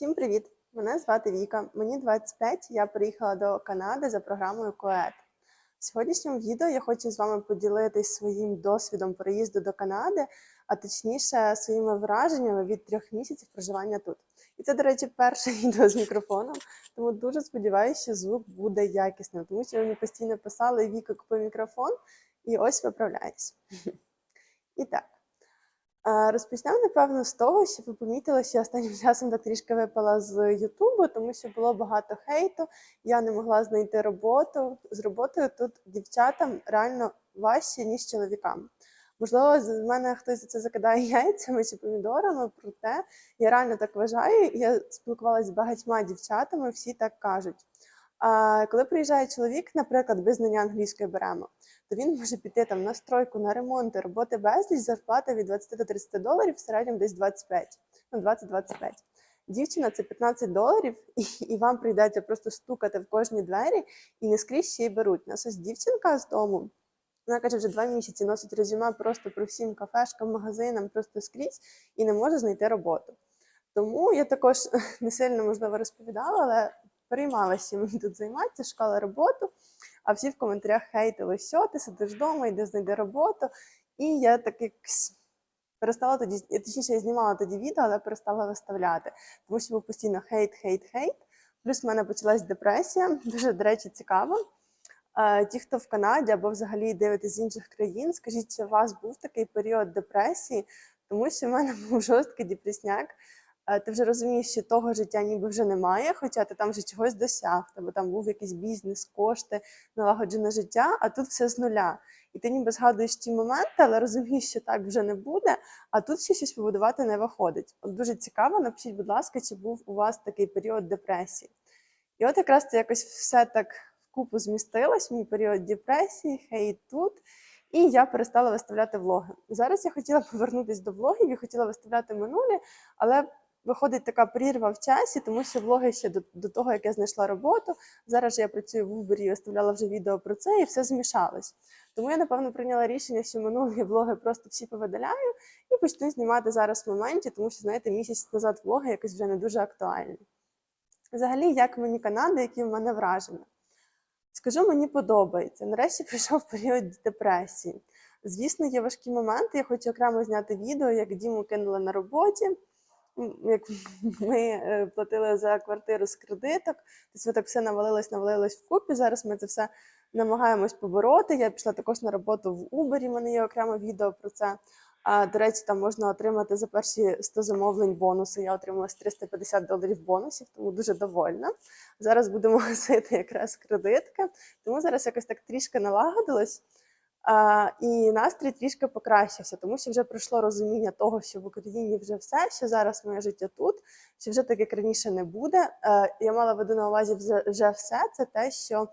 Всім привіт! Мене звати Віка. Мені 25. Я приїхала до Канади за програмою КОЕТ. В сьогоднішньому відео я хочу з вами поділитись своїм досвідом переїзду до Канади, а точніше своїми враженнями від трьох місяців проживання тут. І це, до речі, перше відео з мікрофоном, тому дуже сподіваюся, що звук буде якісним, тому що мені постійно писали Віка, купи мікрофон, і ось виправляюсь. І так. Розпочнемо, напевно, з того, що ви помітили, що останнім часом так трішки випала з Ютубу, тому що було багато хейту. Я не могла знайти роботу. З роботою тут дівчатам реально важче, ніж чоловікам. Можливо, з мене хтось за це закидає яйцями чи помідорами, проте я реально так вважаю. Я спілкувалася з багатьма дівчатами, всі так кажуть. А коли приїжджає чоловік, наприклад, без знання англійської беремо, то він може піти там на стройку, на ремонти, роботи безліч, зарплата від 20 до 30 доларів, в середньому десь 25, ну 20-25. Дівчина це 15 доларів, і, і вам прийдеться просто стукати в кожні двері і не скрізь ще й беруть. Нас ось дівчинка з дому. Вона каже, вже два місяці носить резюме просто про всім кафешкам, магазинам, просто скрізь і не може знайти роботу. Тому я також не сильно можливо розповідала, але переймалася чим тут займатися, шукала роботу. А всі в коментарях хейтили, що ти сидиш вдома, йди знайди роботу. І я так якось перестала тоді, я, точніше, я знімала тоді відео, але перестала виставляти, тому що був постійно хейт, хейт, хейт. Плюс в мене почалась депресія, дуже, до речі, цікаво. Ті, хто в Канаді або взагалі дивитесь з інших країн, скажіть, чи у вас був такий період депресії, тому що в мене був жорсткий депресняк. Е, Ти вже розумієш, що того життя ніби вже немає, хоча ти там вже чогось досяг, тебе там був якийсь бізнес, кошти, налагоджене життя, а тут все з нуля. І ти ніби згадуєш ті моменти, але розумієш, що так вже не буде, а тут ще щось побудувати не виходить. От дуже цікаво, напишіть, будь ласка, чи був у вас такий період депресії. І от якраз це якось все так вкупу змістилось, мій період депресії, хейт тут. І я перестала виставляти влоги. Зараз я хотіла повернутися до влогів і хотіла виставляти минулі, але виходить така прірва в часі, тому що влоги ще до, до того, як я знайшла роботу. Зараз я працюю в Uber і виставляла вже відео про це, і все змішалось. Тому я, напевно, прийняла рішення, що минулі влоги просто всі повидаляю і почну знімати зараз в моменті, тому що, знаєте, місяць назад влоги якось вже не дуже актуальні. Взагалі, як мені Канада, які в мене враження? Скажу, мені подобається. Нарешті прийшов період депресії. Звісно, є важкі моменти. Я хочу окремо зняти відео, як Діму кинули на роботі, як ми е, платили за квартиру з кредиток. Тобто так все навалилось, навалилось вкупі. Зараз ми це все намагаємось побороти. Я пішла також на роботу в Uber, в мене є окреме відео про це. А, до речі, там можна отримати за перші 100 замовлень бонуси. Я отримала 350 доларів бонусів, тому дуже довольна. Зараз будемо гасити якраз кредитки, тому зараз якось так трішки налагодилось. І настрій трішки покращився, тому що вже пройшло розуміння того, що в Україні вже все, що зараз моє життя тут, що вже так як раніше не буде. Е, я мала в виду на увазі вже, вже все. Це те, що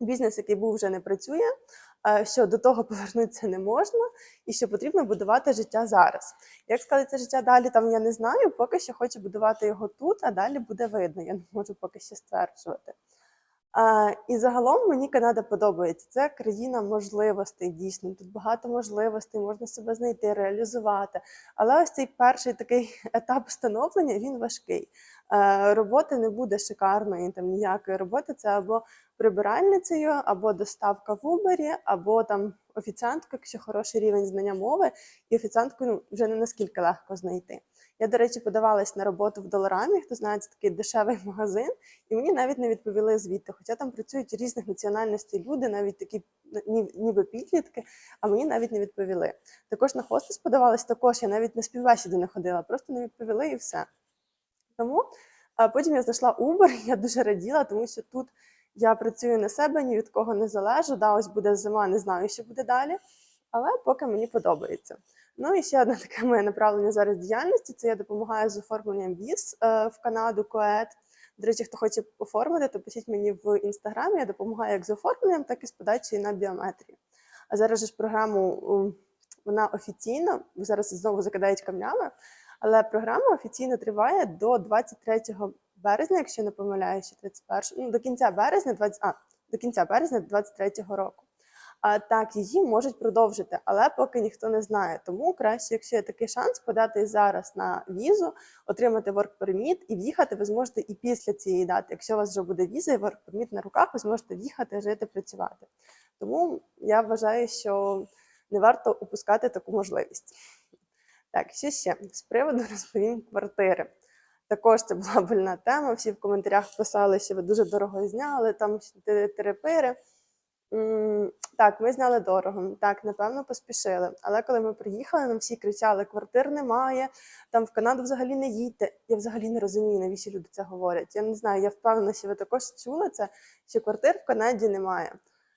бізнес, який був, вже не працює, е, що до того повернутися не можна, і що потрібно будувати життя зараз. Як складеться життя далі, там я не знаю. Поки що хочу будувати його тут, а далі буде видно. Я не можу поки що стверджувати. І загалом мені Канада подобається. Це країна можливостей. Дійсно, тут багато можливостей, можна себе знайти, реалізувати. Але ось цей перший такий етап становлення він важкий. Е, роботи не буде шикарної, там ніякої роботи. Це або прибиральницею, або доставка в Uber, або там офіціанткою, якщо хороший рівень знання мови, і офіціантку ну, вже не наскільки легко знайти. Я, до речі, подавалась на роботу в Доларамі, хто знає, це такий дешевий магазин, і мені навіть не відповіли звідти. Хоча там працюють різних національностей люди, навіть такі ніби підлітки, а мені навіть не відповіли. Також на хостес подавалась, також я навіть на співбесіду не ходила, просто не відповіли і все. Тому а потім я знайшла Uber, я дуже раділа, тому що тут я працюю на себе, ні від кого не залежу. Да, ось буде зима, не знаю, що буде далі, але поки мені подобається. Ну і ще одне таке моє направлення зараз діяльності це я допомагаю з оформленням віз е, в Канаду, Коет. До речі, хто хоче оформити, то пишіть мені в інстаграмі. Я допомагаю як з оформленням, так і з подачею на біометрію. А зараз ж програму вона офіційно зараз знову закидають камнями, але програма офіційно триває до 23 березня, якщо не помиляюся, 31, ну, до кінця березня, 20, а, до кінця березня 23 року. А так, її можуть продовжити, але поки ніхто не знає. Тому краще, якщо є такий шанс, подати зараз на візу, отримати work permit і в'їхати ви зможете і після цієї дати. Якщо у вас вже буде віза і work permit на руках, ви зможете в'їхати, жити, працювати. Тому я вважаю, що не варто упускати таку можливість. Так, що ще з приводу розповім квартири. Також це була больна тема. Всі в коментарях писали, що ви дуже дорого зняли, там терепири. Так, ми зняли дорого. Так, напевно, поспішили. Але коли ми приїхали, нам всі кричали: квартир немає, там в Канаду взагалі не їдьте. Я взагалі не розумію, навіщо люди це говорять. Я не знаю, я впевнена, що ви також чули це, що квартир в Канаді немає,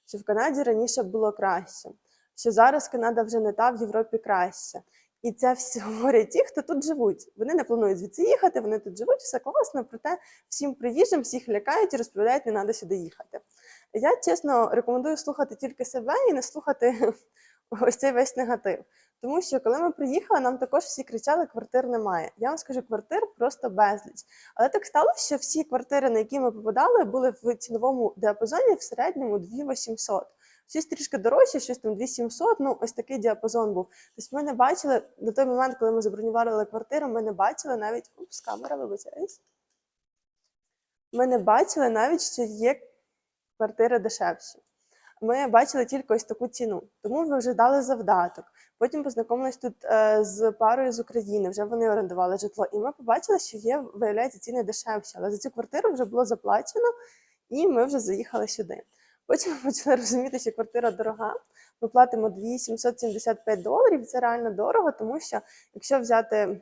що в Канаді раніше було краще, що зараз Канада вже не та в Європі краще. І це всі говорять ті, хто тут живуть. Вони не планують звідси їхати, вони тут живуть, все класно, проте всім приїжджим, всіх лякають і розповідають, не треба сюди їхати. Я чесно рекомендую слухати тільки себе і не слухати ось цей весь негатив. Тому що коли ми приїхали, нам також всі кричали, квартир немає. Я вам скажу, квартир просто безліч. Але так сталося, що всі квартири, на які ми попадали, були в ціновому діапазоні в середньому 2800. Щось трішки дорожче, щось там 2700, ну ось такий діапазон був. Тобто ми не бачили на той момент, коли ми забронювали квартиру, ми не бачили навіть Упс, камера вибачаюсь. Ми не бачили навіть, що є квартири дешевші. Ми бачили тільки ось таку ціну, тому ми вже дали завдаток. Потім познайомились тут е, з парою з України, вже вони орендували житло. І ми побачили, що є, виявляється, ціни дешевші. Але за цю квартиру вже було заплачено, і ми вже заїхали сюди. Потім ми почали розуміти, що квартира дорога. Ми платимо 2775 доларів. Це реально дорого, тому що якщо взяти,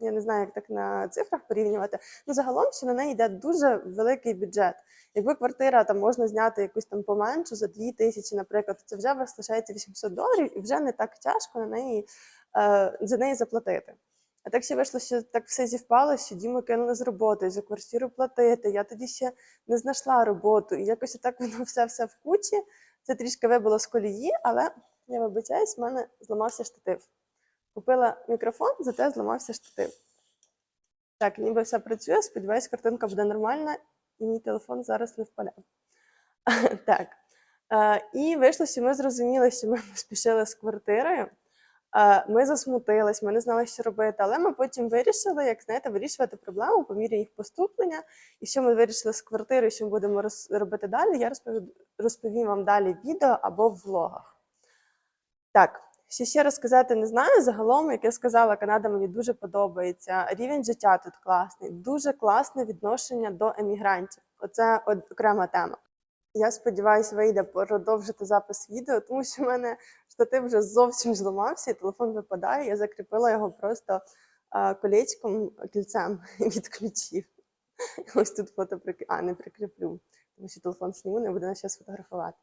я не знаю, як так на цифрах порівнювати, ну загалом що на неї йде дуже великий бюджет. Якби квартира там можна зняти якусь там поменшу за 2 тисячі, наприклад, це вже вас лишається 800 доларів, і вже не так тяжко на неї е, за неї заплатити. А так ще вийшло, що так все зівпало, що Діму кинули з роботи, за квартиру платити. Я тоді ще не знайшла роботу. І якось так воно все все в кучі. Це трішки вибило з колії, але я вибачаюсь, в мене зламався штатив. Купила мікрофон, зате зламався штатив. Так, ніби все працює. Сподіваюсь, картинка буде нормальна, і мій телефон зараз не впаде. Так. Е, І вийшло, що ми зрозуміли, що ми спішили з квартирою. Ми засмутились, ми не знали, що робити, але ми потім вирішили, як знаєте, вирішувати проблему по мірі їх поступлення. І що ми вирішили з квартири, що ми будемо робити далі, я розповім вам далі в відео або в влогах. Так, що ще розказати не знаю. Загалом, як я сказала, Канада мені дуже подобається. Рівень життя тут класний, дуже класне відношення до емігрантів. Оце окрема тема. Я сподіваюся, вийде продовжити запис відео, тому що в мене штатив вже зовсім зламався, і телефон випадає. Я закріпила його просто колечком, кільцем від ключів. Ось тут фото прикрі... А, не прикріплю, тому що телефон сніму, не буде на щось фотографувати.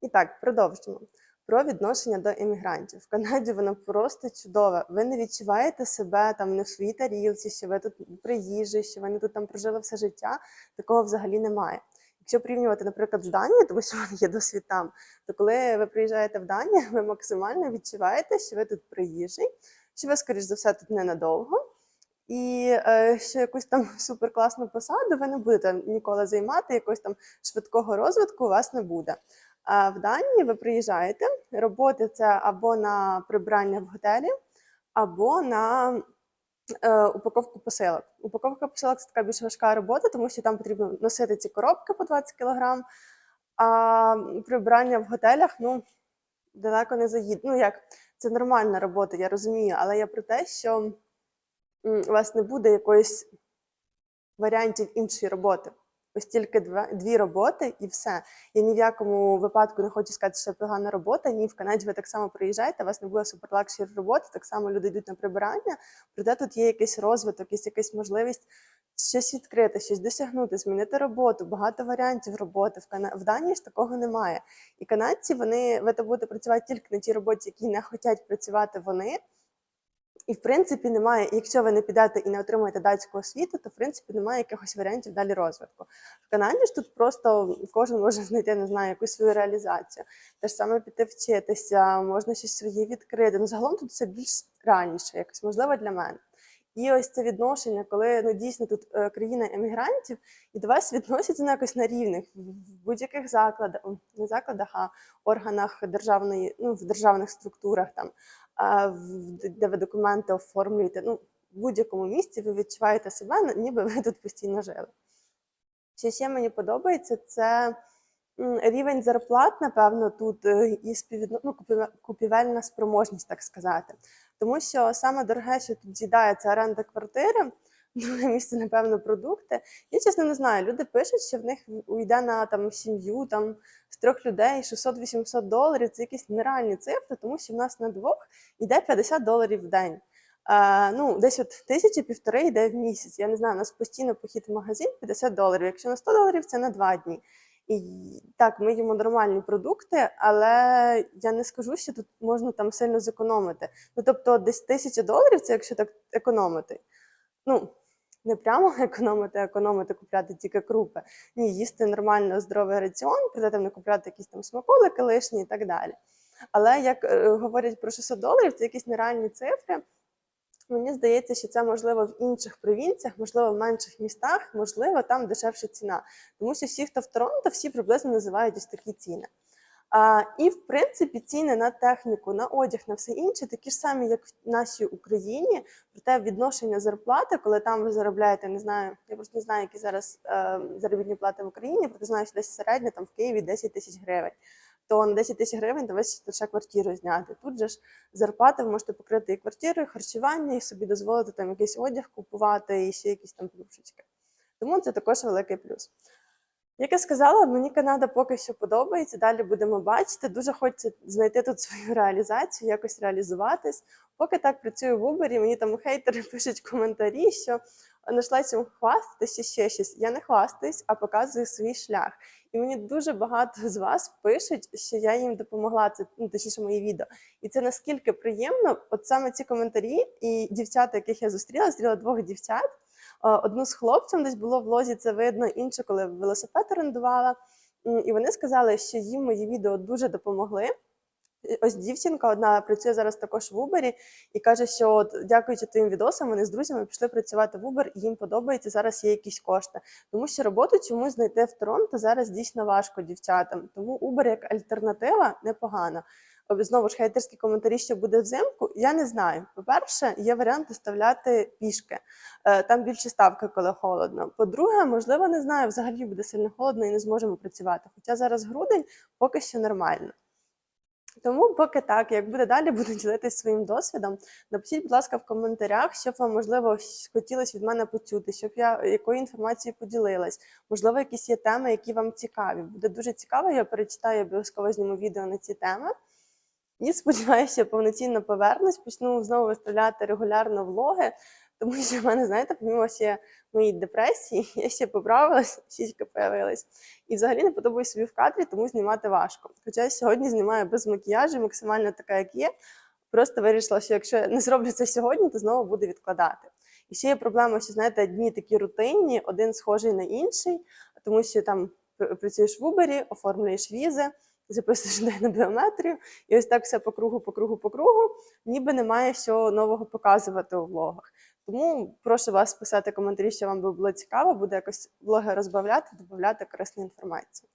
І так, продовжимо. Про відношення до емігрантів. В Канаді воно просто чудове. Ви не відчуваєте себе там не в своїй тарілці, що ви тут приїжджі, що ви не тут там прожили все життя. Такого взагалі немає. Якщо порівнювати, наприклад, з Данією, тому що в мене є досвід там, то коли ви приїжджаєте в Данію, ви максимально відчуваєте, що ви тут приїжджий, що ви, скоріш за все, тут ненадовго, і е, що якусь там суперкласну посаду ви не будете ніколи займати, якогось там швидкого розвитку у вас не буде. А в Данії ви приїжджаєте, роботи це або на прибирання в готелі, або на упаковку посилок. Упаковка посилок це така більш важка робота, тому що там потрібно носити ці коробки по 20 кг, а прибирання в готелях, ну, далеко не заїде. Ну як, це нормальна робота, я розумію, але я про те, що у вас не буде якоїсь варіантів іншої роботи. Ось тільки два, дві роботи і все. Я ні в якому випадку не хочу сказати, що це погана робота. Ні, в Канаді ви так само приїжджаєте, у вас не буде суперлакшері роботи, так само люди йдуть на прибирання. Проте тут є якийсь розвиток, є якась можливість щось відкрити, щось досягнути, змінити роботу, багато варіантів роботи. В, Кана... в Данії ж такого немає. І канадці вони ви будете працювати тільки на тій роботі, які не хочуть працювати вони. І в принципі немає, якщо ви не підете і не отримаєте датську освіту, то в принципі немає якихось варіантів далі розвитку. В Канаді ж тут просто кожен може знайти, не знаю, якусь свою реалізацію. Те ж саме піти вчитися, можна щось своє відкрити. Ну загалом тут все більш реальніше, якось можливо для мене. І ось це відношення, коли ну дійсно тут е, країна емігрантів, і до вас відносяться ну, якось на рівних в будь-яких закладах, не закладах, а органах державної, ну в державних структурах там, де ви документи оформлюєте. Ну, в будь-якому місці ви відчуваєте себе, ну, ніби ви тут постійно жили. Що ще мені подобається, це рівень зарплат, напевно, тут е, і співвідно... ну, купівельна спроможність, так сказати. Тому що саме дороге, що тут з'їдає, це оренда квартири, друге місце, напевно, продукти. Я чесно не знаю. Люди пишуть, що в них уйде на там сім'ю там з трьох людей 600-800 доларів. Це якісь нереальні цифри, тому що в нас на двох йде 50 доларів в день. Е, ну, десь от тисячі півтори йде в місяць. Я не знаю, у нас постійно похід в магазин 50 доларів. Якщо на 100 доларів, це на два дні. І так, ми їмо нормальні продукти, але я не скажу, що тут можна там сильно зекономити. Ну тобто, десь тисяча доларів, це якщо так економити. Ну, не прямо економити, економити, купляти тільки крупи. Ні, їсти нормально здоровий раціон, при цьому не купляти якісь там смаколики лишні і так далі. Але як е, говорять про 600 доларів, це якісь нереальні цифри. Мені здається, що це можливо в інших провінціях, можливо, в менших містах, можливо, там дешевша ціна. Тому що всі, хто в Торонто, всі приблизно називають ось такі ціни. А, і в принципі ціни на техніку, на одяг, на все інше такі ж самі, як в нашій Україні. Проте відношення зарплати, коли там ви заробляєте, не знаю, я просто не знаю, які зараз е, заробітні плати в Україні, проте знаю, що десь середня там в Києві 10 тисяч гривень. То на 10 тисяч гривень ви лише квартиру зняти. Тут же ж зарплати ви можете покрити і квартиру, і харчування, і собі дозволити там якийсь одяг купувати, і ще якісь там плюшечки. Тому це також великий плюс. Як я сказала, мені Канада поки що подобається. Далі будемо бачити. Дуже хочеться знайти тут свою реалізацію, якось реалізуватись. Поки так працюю в Uber, мені там хейтери пишуть коментарі, що знайшла цим хвастатися ще щось. Я не хвастаюсь, а показую свій шлях. І мені дуже багато з вас пишуть, що я їм допомогла. Це ну, точніше мої відео. І це наскільки приємно, от саме ці коментарі і дівчата, яких я зустріла, зустріла двох дівчат. Е, Одну з хлопцем десь було в лозі, це видно, іншу, коли велосипед орендувала. І вони сказали, що їм мої відео дуже допомогли. Ось дівчинка одна працює зараз також в Uber і каже, що от, дякуючи твоїм відосам, вони з друзями пішли працювати в Uber, і їм подобається зараз є якісь кошти. Тому що роботу чомусь знайти в Торонто зараз дійсно важко дівчатам. Тому Uber як альтернатива непогана. Знову ж хейтерські коментарі, що буде взимку. Я не знаю. По-перше, є варіант доставляти пішки. Е, Там більше ставка, коли холодно. По-друге, можливо, не знаю, взагалі буде сильно холодно і не зможемо працювати. Хоча зараз грудень поки що нормально. Тому поки так, як буде далі, буду ділитися своїм досвідом. Напишіть, будь ласка, в коментарях, що б вам можливо хотілося від мене почути, щоб я якою інформацією поділилась. Можливо, якісь є теми, які вам цікаві. Буде дуже цікаво. Я перечитаю обов'язково зніму відео на ці теми. І сподіваюся, повноцінно повернусь, почну знову виставляти регулярно влоги, тому що в мене, знаєте, помимо ще моїй депресії, я ще поправилась, щічка появилась. І взагалі не подобаюсь собі в кадрі, тому знімати важко. Хоча я сьогодні знімаю без макіяжу, максимально така, як є. Просто вирішила, що якщо я не зроблю це сьогодні, то знову буду відкладати. І ще є проблема, що знаєте, дні такі рутинні, один схожий на інший, тому що там пр- працюєш в Убері, оформлюєш візи, записуєш людей на біометрію, і ось так все по кругу, по кругу, по кругу, ніби немає що нового показувати у влогах. Тому прошу вас писати коментарі, що вам би було цікаво, буду якось влоги розбавляти, додати корисну інформацію.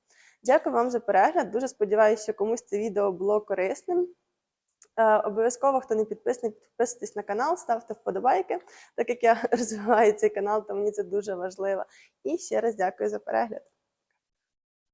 Дякую вам за перегляд. Дуже сподіваюся, що комусь це відео було корисним. Е, Обов'язково, хто не підписаний, підписуйтесь на канал, ставте вподобайки, так як я розвиваю цей канал, то мені це дуже важливо. І ще раз дякую за перегляд.